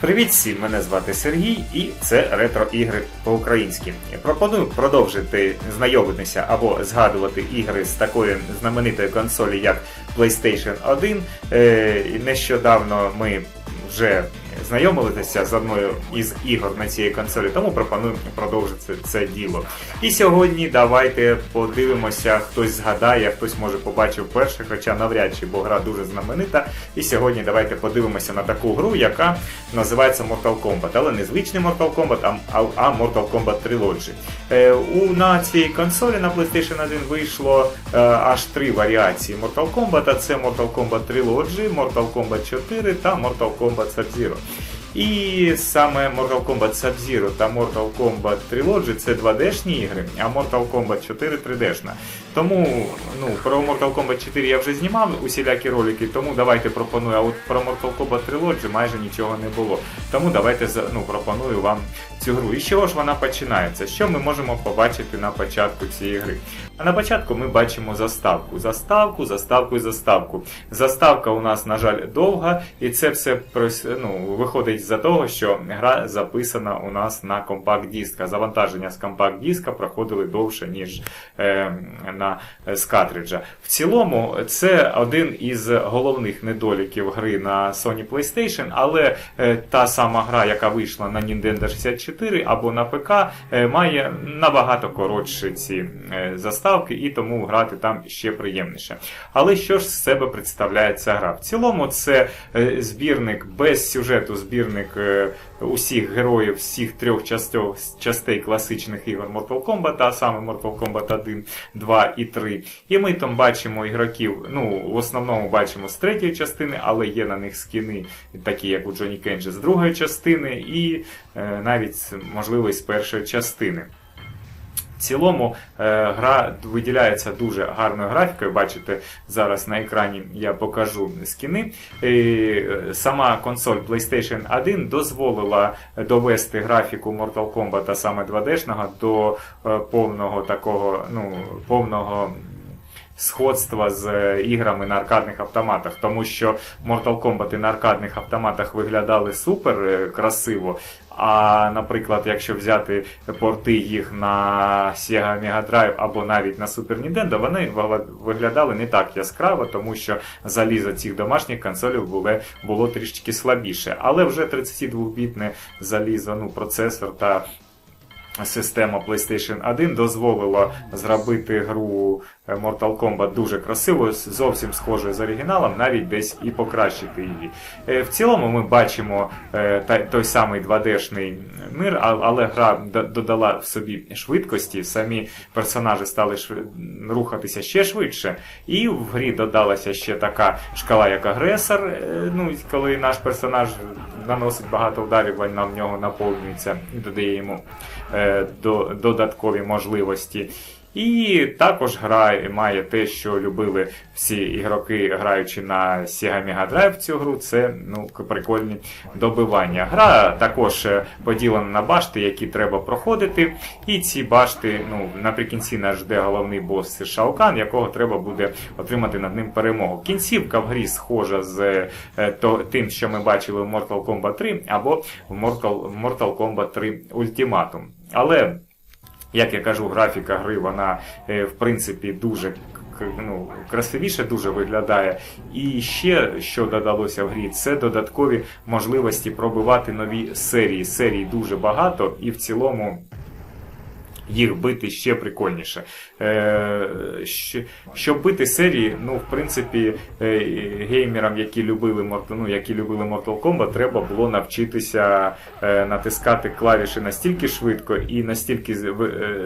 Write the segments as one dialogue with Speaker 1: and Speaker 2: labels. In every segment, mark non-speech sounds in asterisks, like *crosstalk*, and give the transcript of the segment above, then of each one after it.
Speaker 1: Привіт всім! Мене звати Сергій і це ретро ігри по-українськи. Пропоную продовжити знайомитися або згадувати ігри з такої знаменитої консолі, як PlayStation 1. Е, Нещодавно ми вже знайомилися з одною із ігор на цій консолі, тому пропоную продовжити це діло. І сьогодні давайте подивимося, хтось згадає, хтось може побачив перше, хоча навряд чи, бо гра дуже знаменита. І сьогодні давайте подивимося на таку гру, яка називається Mortal Kombat, але не звичний Mortal Kombat, а, Mortal Kombat Trilogy. Е, у, на цій консолі на PlayStation 1 вийшло е, аж три варіації Mortal Kombat. Це Mortal Kombat Trilogy, Mortal Kombat 4 та Mortal Kombat Sub-Zero. І саме Mortal Kombat Sub-Zero та Mortal Kombat Trilogy це 2D-шні ігри, а Mortal Kombat 4 3D-шна. Тому ну, про Mortal Kombat 4 я вже знімав усілякі ролики, тому давайте пропоную. А от про Mortal Kombat Trilogy майже нічого не було. Тому давайте ну, пропоную вам цю гру. І з чого ж вона починається? Що ми можемо побачити на початку цієї гри? А на початку ми бачимо заставку. Заставку, заставку і заставку. Заставка у нас, на жаль, довга, і це все ну, виходить за того, що гра записана у нас на компакт-диск. Завантаження з компакт-диска проходили довше, ніж е, на е, з картриджа. В цілому, це один із головних недоліків гри на Sony PlayStation, але е, та сама гра, яка вийшла на Nintendo 64 або на ПК, е, має набагато коротші ці е, заставки, і тому грати там ще приємніше. Але що ж з себе представляє ця гра? В цілому, це е, збірник без сюжету, збірник е, усіх героїв, всіх трьох часто- частей класичних ігор Mortal Kombat, а саме Mortal Kombat 1, 2 і 3. І ми там бачимо ігроків, ну, в основному бачимо з третьої частини, але є на них скіни, такі як у Джоні Кенджі з другої частини, і е, навіть, можливо, з першої частини. В цілому е, гра виділяється дуже гарною графікою. Бачите, зараз на екрані я покажу скіни. Е, сама консоль PlayStation 1 дозволила довести графіку Mortal Kombat, саме 2D-шного, до е, повного такого, ну, повного. Сходства з іграми на аркадних автоматах, тому що Mortal Kombat і на аркадних автоматах виглядали супер красиво. А, наприклад, якщо взяти порти їх на Sega Mega Drive або навіть на Super Nintendo, вони виглядали не так яскраво, тому що залізо цих домашніх консолів було, було трішки слабіше. Але вже 32-бітне залізо, ну, процесор та система PlayStation 1 дозволила зробити гру Mortal Kombat дуже красиво, зовсім схожою з оригіналом, навіть десь і покращити її. Е, В цілому ми бачимо е, той самий 2D-шний мир, але гра додала в собі швидкості, самі персонажі стали рухатися ще швидше. І в грі додалася ще така шкала, як агресор. е, Ну, коли наш персонаж наносить багато ударів, вона в нього наповнюється і додає йому е, додаткові можливості. І також гра має те, що любили всі ігроки, граючи на Sega Mega Drive цю гру, це ну, прикольні добивання. Гра також е, поділена на башти, які треба проходити. І ці башти, ну, наприкінці нас жде головний бос Шаокан, якого треба буде отримати над ним перемогу. Кінцівка в грі схожа з е, то, тим, що ми бачили в Mortal Kombat 3 або в Mortal Kombat 3 Ultimatum. Але як я кажу, графіка гри, вона е, в принципі дуже ну, красивіше дуже виглядає. І ще що додалося в грі, це додаткові можливості пробивати нові серії. Серій дуже багато, і в цілому. Їх бити ще прикольніше. Е, щоб бити серії, ну, в принципі, е, геймерам, які любили, ну, які любили Mortal Kombat, треба було навчитися е, натискати клавіші настільки швидко і настільки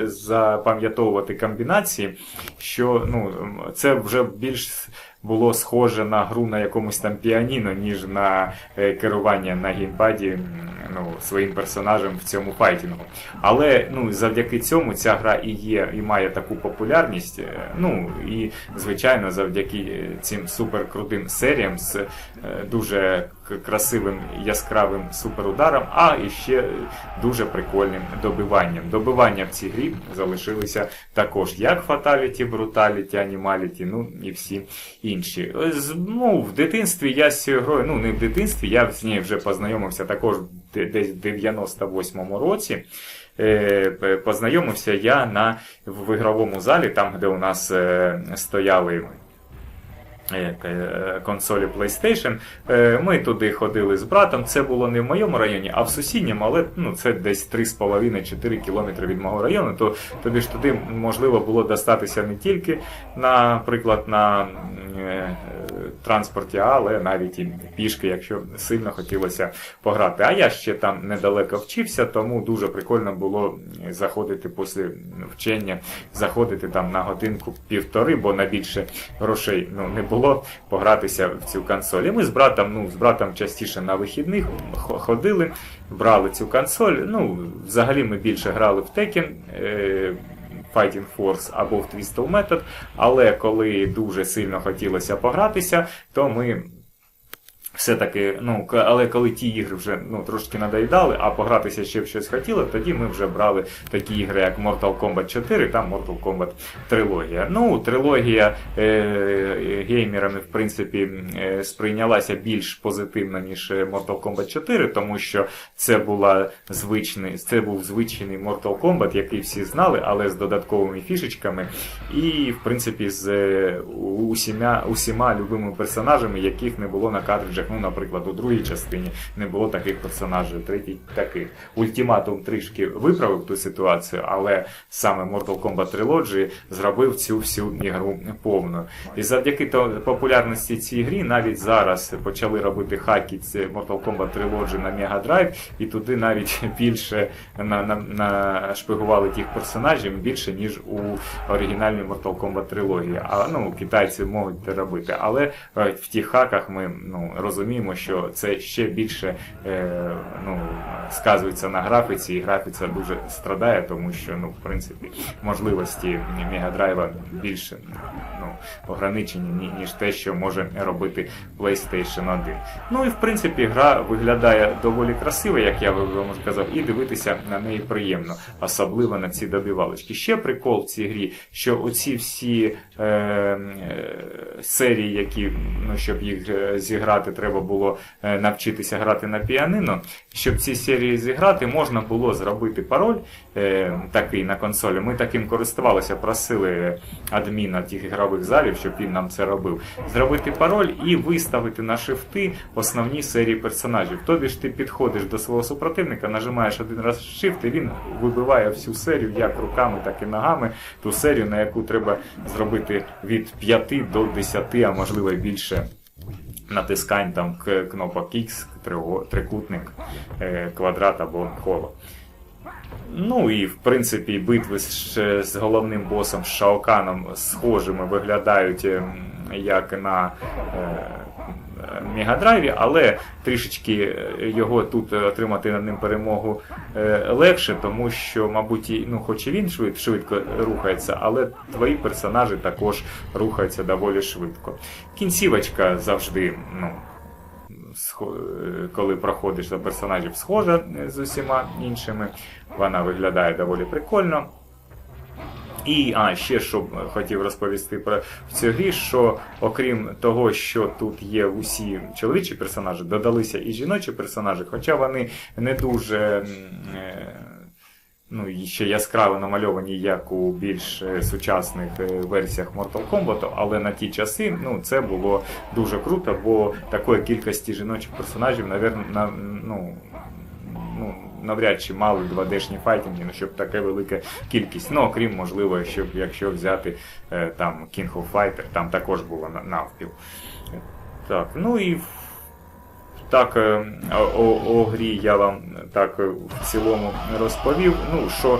Speaker 1: запам'ятовувати комбінації, що ну, це вже більш було схоже на гру на якомусь там піаніно, ніж на е, керування на геймпаді ну, своїм персонажем в цьому файтінгу. Але ну, завдяки цьому ця гра і є, і має таку популярність. е, Ну і звичайно, завдяки е, цим суперкрутим серіям з дуже красивим яскравим суперударом, а і ще дуже прикольним добиванням. Добивання в цій грі залишилися також як фаталіті, бруталіті, анімаліті, ну і всі інші. Ну, в дитинстві я з цією грою, ну не в дитинстві, я з нею вже познайомився також десь в 98-му році. Е, Познайомився я на в ігровому залі, там, де у нас е, стояли консолі PlayStation. Е, Ми туди ходили з братом. Це було не в моєму районі, а в сусідньому, але ну, це десь 3,5-4 кілометри від мого району. То тобі ж туди можливо було достатися не тільки, наприклад, на е, транспорті, але навіть і пішки, якщо сильно хотілося пограти. А я ще там недалеко вчився, тому дуже прикольно було заходити після вчення, заходити там на годинку півтори, бо на більше грошей ну, не було погратися в цю консоль. І ми з братом, ну, з братом частіше на вихідних хо- ходили, брали цю консоль. Ну, взагалі ми більше грали в Tekken. Fighting Force або в Twistle Method, але коли дуже сильно хотілося погратися, то ми все-таки, ну, але коли ті ігри вже ну, трошки надоїдали, а погратися ще в щось хотіли, тоді ми вже брали такі ігри, як Mortal Kombat 4 та Mortal Kombat трилогія. Ну, трилогія е, геймерами, в принципі, е, сприйнялася більш позитивно, ніж е, Mortal Kombat 4, тому що це була звичний, це був звичний Mortal Kombat, який всі знали, але з додатковими фішечками, і, в принципі, з е, усіма, усіма любими персонажами, яких не було на картриджах. Ну, наприклад, у другій частині не було таких персонажів, третій таких. Ультиматум трішки виправив ту ситуацію, але саме Mortal Kombat Trilogy зробив цю всю ігру повною. І завдяки популярності цій грі навіть зараз почали робити хаки Mortal Kombat Trilogy на Mega Drive, і туди навіть *laughs* більше на, на, нашпигували тих персонажів більше, ніж у оригінальній Mortal Kombat трилогії. А ну, китайці можуть це робити. Але е, в тих хаках ми ну, розуміємо, що це ще більше е, ну, сказується на графіці, і графіця дуже страдає, тому що ну, в принципі можливості Мегадрайва більше ну, ограничені, ніж те, що може робити PlayStation 1. Ну і в принципі гра виглядає доволі красиво, як я вам сказав, і дивитися на неї приємно, особливо на ці добівалочки. Ще прикол в цій грі, що оці всі е, е, серії, які ну, щоб їх е, зіграти, було е, навчитися грати на піанино. Щоб ці серії зіграти, можна було зробити пароль е, такий на консолі. Ми таким користувалися, просили адміна тих ігрових залів, щоб він нам це робив. Зробити пароль і виставити на шифти основні серії персонажів. Тобі ж ти підходиш до свого супротивника, нажимаєш один раз shift, і він вибиває всю серію, як руками, так і ногами, ту серію, на яку треба зробити від 5 до 10, а можливо більше натискань там кнопок X, трикутник, е, квадрат або коло. Ну і в принципі битви з, з головним босом з Шаоканом схожими виглядають ем, як на е, Мегадрайві, але трішечки е, його тут е, отримати над ним перемогу е, легше, тому що, мабуть, ну, хоч і він швид, швидко рухається, але твої персонажі також рухаються доволі швидко. Кінцівочка завжди, ну. коли проходиш за персонажів, схожа з усіма іншими. Вона виглядає доволі прикольно. І а, ще що хотів розповісти про цю грі, що окрім того, що тут є усі чоловічі персонажі, додалися і жіночі персонажі, хоча вони не дуже. е, Ну, і ще яскраво намальовані, як у більш е, сучасних е, версіях Mortal Kombat, але на ті часи ну, це було дуже круто, бо такої кількості жіночих персонажів, навер- на, ну, навряд чи мали 2D-шні файтинги, ну, щоб таке велика кількість. Ну, окрім, можливо, щоб, якщо взяти е, там King of Fighter, там також було навпіл. Так, ну і так, е, о, о, о грі я вам так е, в цілому розповів. Ну, що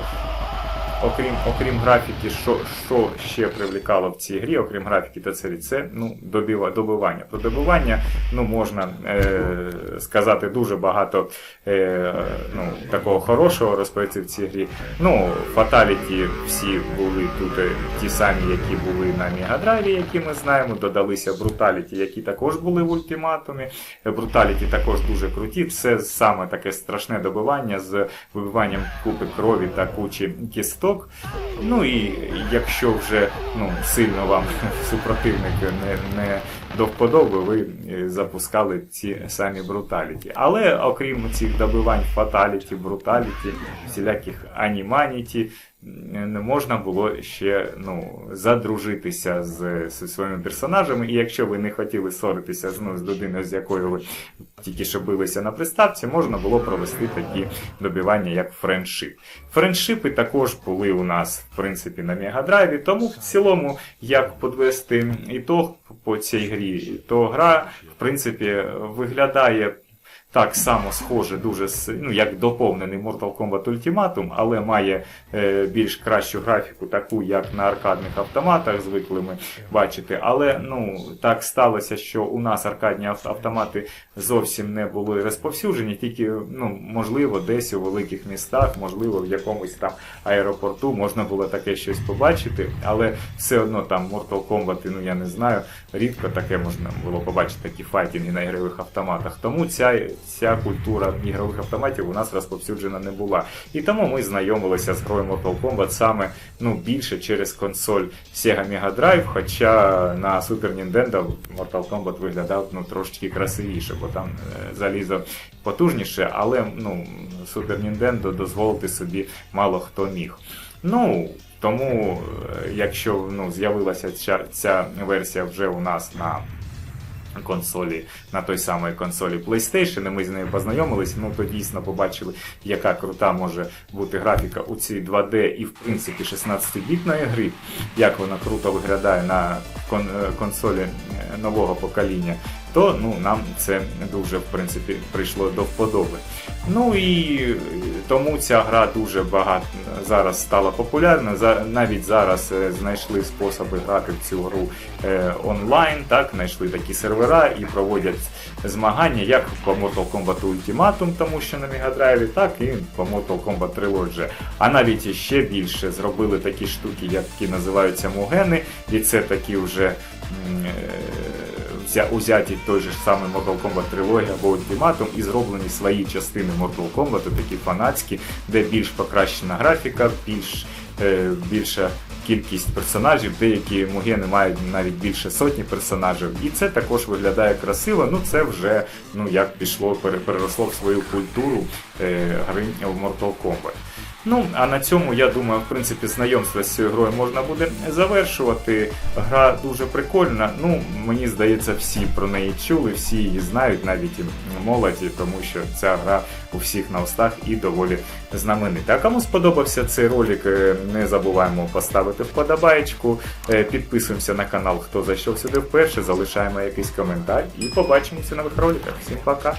Speaker 1: окрім, окрім графіки, що, що ще привлікало в цій грі, окрім графіки та це, це ну, добива, добивання. Про добивання ну, можна е, сказати дуже багато е, ну, такого хорошого розповісти в цій грі. Ну, фаталіті всі були тут е, ті самі, які були на Мегадрайві, які ми знаємо. Додалися бруталіті, які також були в ультиматумі. Бруталіті також дуже круті. Це саме таке страшне добивання з вибиванням купи крові та кучі кісток. Ну і якщо вже ну, сильно вам *laughs* супротивник не, не до вподоби, ви е, запускали ці самі бруталіті. Але окрім цих добивань фаталіті, бруталіті, всіляких аніманіті, не можна було ще ну, задружитися з, зі своїми персонажами. І якщо ви не хотіли ссоритися з, ну, з людиною, з якою ви тільки що билися на приставці, можна було провести такі добивання, як френдшип. Френдшипи також були у нас, в принципі, на Мегадрайві, тому в цілому, як підвести ітог по цій грі, то гра, в принципі, виглядає так само схоже, дуже ну, як доповнений Mortal Kombat Ultimatum, але має е, більш кращу графіку, таку як на аркадних автоматах, звикли ми бачити. Але ну так сталося, що у нас аркадні ав- автомати зовсім не були розповсюджені, тільки ну можливо десь у великих містах, можливо, в якомусь там аеропорту можна було таке щось побачити, але все одно там Mortal Kombat, ну я не знаю, рідко таке можна було побачити такі файтінги на ігрових автоматах. Тому ця, ця культура ігрових автоматів у нас розповсюджена не була. І тому ми знайомилися з грою Mortal Kombat саме ну, більше через консоль Sega Mega Drive, хоча на Super Nintendo Mortal Kombat виглядав ну, трошечки красивіше, бо там е, залізо потужніше, але ну, Super Nintendo дозволити собі мало хто міг. Ну, тому, е, якщо ну, з'явилася ця, ця версія вже у нас на консолі, на той самій консолі PlayStation, і ми з нею познайомились, ну то дійсно побачили, яка крута може бути графіка у цій 2D і в принципі 16-бітної гри, як вона круто виглядає на кон- е, консолі е, нового покоління, то ну, нам це дуже в принципі прийшло до вподоби. Ну і е, тому ця гра дуже багато зараз стала популярна. Навіть зараз е, знайшли способи грати в цю гру е, онлайн, так знайшли такі сервера і проводять змагання як по Mortal Kombat Ultimatum, тому що на Drive, так і по Mortal Kombat Trilogy. А навіть ще більше зробили такі штуки, які називаються мугени, і це такі вже. Узяті той же ж самий Mortal Kombat трилогія або Ultimatum і зроблені свої частини Mortal Kombat, такі фанатські, де більш покращена графіка, більш, е, більша кількість персонажів, деякі мугени мають навіть більше сотні персонажів. І це також виглядає красиво. Ну це вже ну як пішло, переросло в свою культуру е, гри в Mortal Kombat. Ну, а на цьому, я думаю, в принципі, знайомство з цією грою можна буде завершувати. Гра дуже прикольна. Ну, мені здається, всі про неї чули, всі її знають, навіть і молоді, тому що ця гра у всіх на устах і доволі знаменита. А кому сподобався цей ролик, е, не забуваємо поставити вподобаєчку, е, підписуємося на канал, хто зайшов сюди вперше, залишаємо якийсь коментар і побачимося нових роликах. Всім пока!